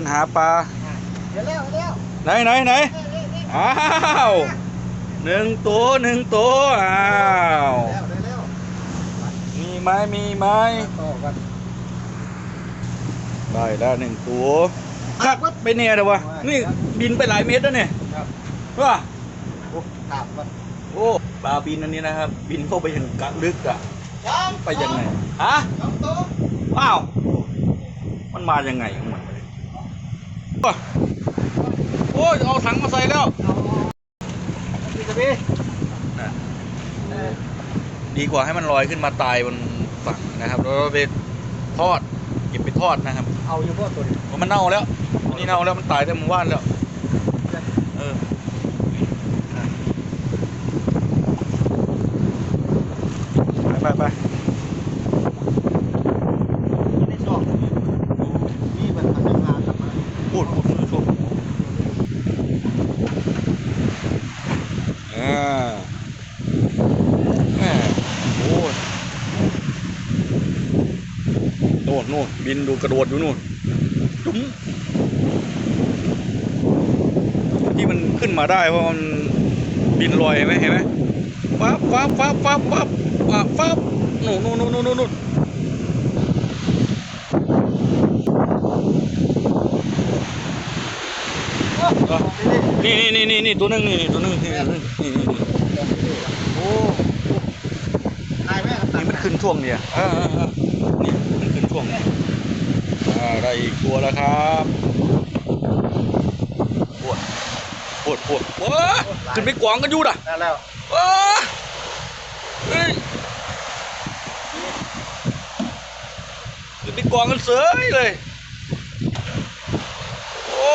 นหาปลาเดี๋ยวแล้วเดี๋ยวไหนไหนไหนแล้วอ้าวหนึ่งตัวหนึ่งตัวอ้าวแล้วแล้วมีไหมมีไหมต่อกันได้แล้วหนึ่งตัวคักไปเนี่ยเดี๋ยววะนี่บินไปหลายเมตรแล้วเนี่ยครับว่าโอ้ถามกันโอ้ปลาบินอันนี้นะครับ บินเข้าไปอย่างกะลึกอะไปยังไงฮะสองตัวว้าวมันมายังไงของมันว้า โอ้ยเอาถังมาใส่แล้วดีกว่าให้มันลอยขึ้นมาตายบนฝั่งนะครับแล้วเราไปทอดเก็บไปทอดนะครับ เอาอยู่พวกตัวนี้มันเน่าแล้วนนี้เน่าแล้วมันตายแต่หมู่บ้านแล้วเออไปไปไป ไม่ชอบนี่มันมันจะพากลับมา พูดพูดพูดพูด อ่าแม่โอ้โน่นโน่นบินดูกระโดดอยู่นู่นจุ๋มที่มันขึ้นมาได้เพราะมันบินลอยไหมเห็นไหมฟับฟับฟับฟับฟับฟับฟับนู่นนู่นนู่นนู่นี่นี่นี่นี่นี่ตัวหนึงนี่ตัวหนึงนี่นี่นี่โอ้ตายไหมครับนี่มันขึ้นช่วงเนี่ยอ่าอ่าอ่านี่มันขึ้นช่วงเนี่ยอ่าได้อีกตัวแล้วครับปวดปวดปวดว้าขึ้นไปกวางกันอยู่ด่ะแล้วว้าเฮ้ยขึ้นไปกวางกันเสยเลยโอ้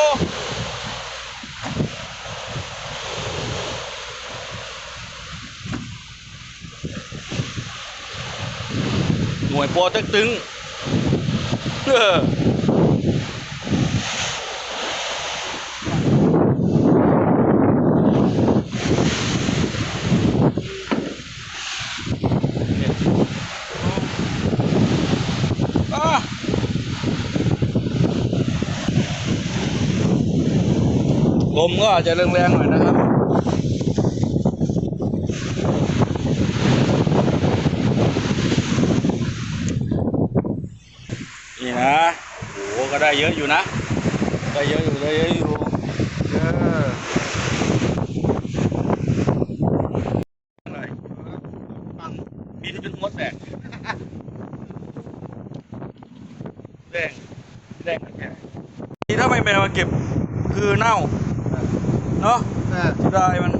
วยปอต็กตึงเออลมก็อาจจะแรงๆหน่อยนะครับ นี่นะโหก็ได้เยอะอยู่นะ ได้เยอะอยู่ได้เยอะอยู่เอออะไรปังบินจนหัวแตกแดงแดงแค่นี่ถ้าไม่แมวมาเก็บคือเน่าเนาะอ่าเสียดายมัน